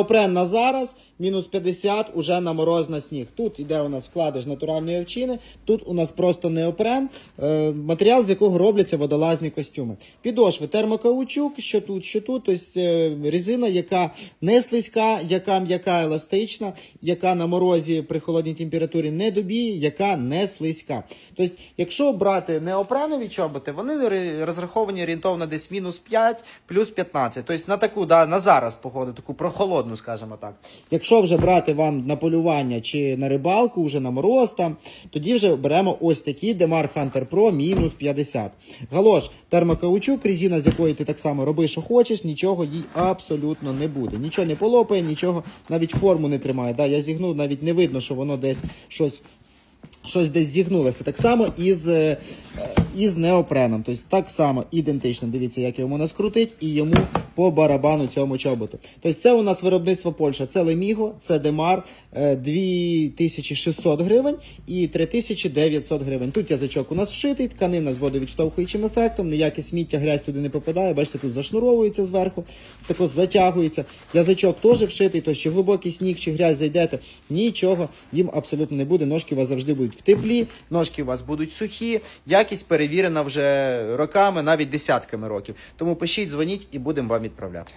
Опрен на зараз, мінус 50, уже на мороз на сніг. Тут іде у нас вкладиш натуральної овчини, тут у нас просто неопрен, е, матеріал, з якого робляться водолазні костюми. Підошви термокаучук, що тут, що тут, тобто е, резина, яка не слизька, яка м'яка еластична, яка на морозі при холодній температурі не добіє, яка не слизька. Тобто, якщо брати неопренові чоботи, вони розраховані орієнтовно десь мінус 5, плюс 15. Тобто на таку, да, на зараз погоду, таку прохолодну, скажімо так. Якщо вже брати вам на полювання чи на рибалку, вже на мороз там, тоді вже беремо ось такі Demar Hunter Pro мінус 50. Галош, термокаучук, резина, з якої ти так само роби, що хочеш, нічого їй абсолютно не буде. Нічого не полопає, нічого, навіть форму не тримає. Да, я зігнув, навіть не видно, що воно десь щось щось десь зігнулося. Так само із, е, із неопреном. Тобто так само ідентично. Дивіться, як йому наскрутить, і йому по барабану цьому чоботу. Тобто це у нас виробництво Польща. Це Леміго, це Демар, е, 2600 гривень і 3900 гривень. Тут язичок у нас вшитий, тканина з водовідштовхуючим ефектом, ніяке сміття, грязь туди не попадає. Бачите, тут зашнуровується зверху, тако затягується. Язичок теж вшитий, то що глибокий сніг чи грязь зайдете, нічого їм абсолютно не буде. Ножки у вас завжди будуть в теплі, ножки у вас будуть сухі. Якість перевірена вже роками, навіть десятками років. Тому пишіть, дзвоніть і будемо вам відправляти.